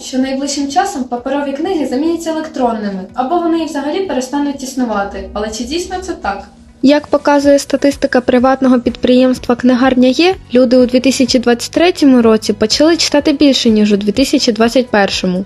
що найближчим часом паперові книги заміняться електронними, або вони і взагалі перестануть існувати. Але чи дійсно це так? Як показує статистика приватного підприємства Книгарня Є, люди у 2023 році почали читати більше, ніж у 2021.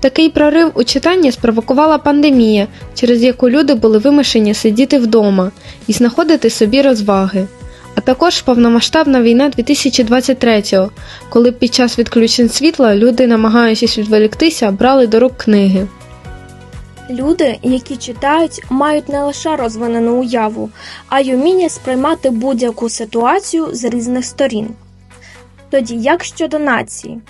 Такий прорив у читанні спровокувала пандемія, через яку люди були вимушені сидіти вдома і знаходити собі розваги. А також повномасштабна війна 2023-го, коли під час відключень світла люди, намагаючись відволіктися, брали до рук книги. Люди, які читають, мають не лише розвинену уяву, а й уміння сприймати будь-яку ситуацію з різних сторін. Тоді як щодо нації?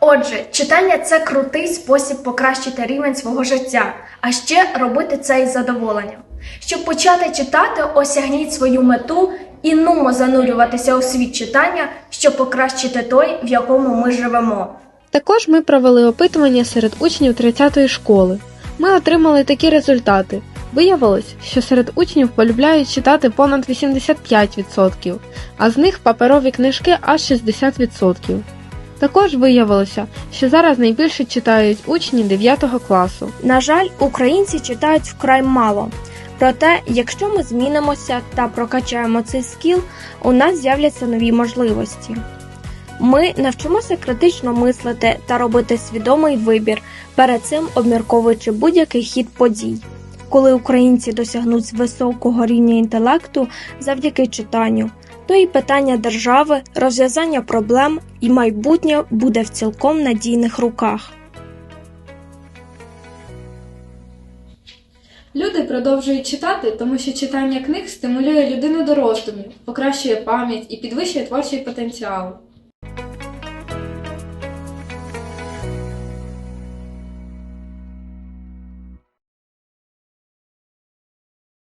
Отже, читання це крутий спосіб покращити рівень свого життя, а ще робити це із задоволенням. Щоб почати читати, осягніть свою мету і нумо занурюватися у світ читання, щоб покращити той, в якому ми живемо. Також ми провели опитування серед учнів 30-ї школи. Ми отримали такі результати. Виявилось, що серед учнів полюбляють читати понад 85%, а з них паперові книжки аж 60%. Також виявилося, що зараз найбільше читають учні 9 класу. На жаль, українці читають вкрай мало. Проте, якщо ми змінимося та прокачаємо цей скіл, у нас з'являться нові можливості. Ми навчимося критично мислити та робити свідомий вибір, перед цим обмірковуючи будь-який хід подій. Коли українці досягнуть високого рівня інтелекту завдяки читанню, то і питання держави, розв'язання проблем і майбутнє буде в цілком надійних руках. Люди продовжують читати, тому що читання книг стимулює людину до роздумів, покращує пам'ять і підвищує творчий потенціал.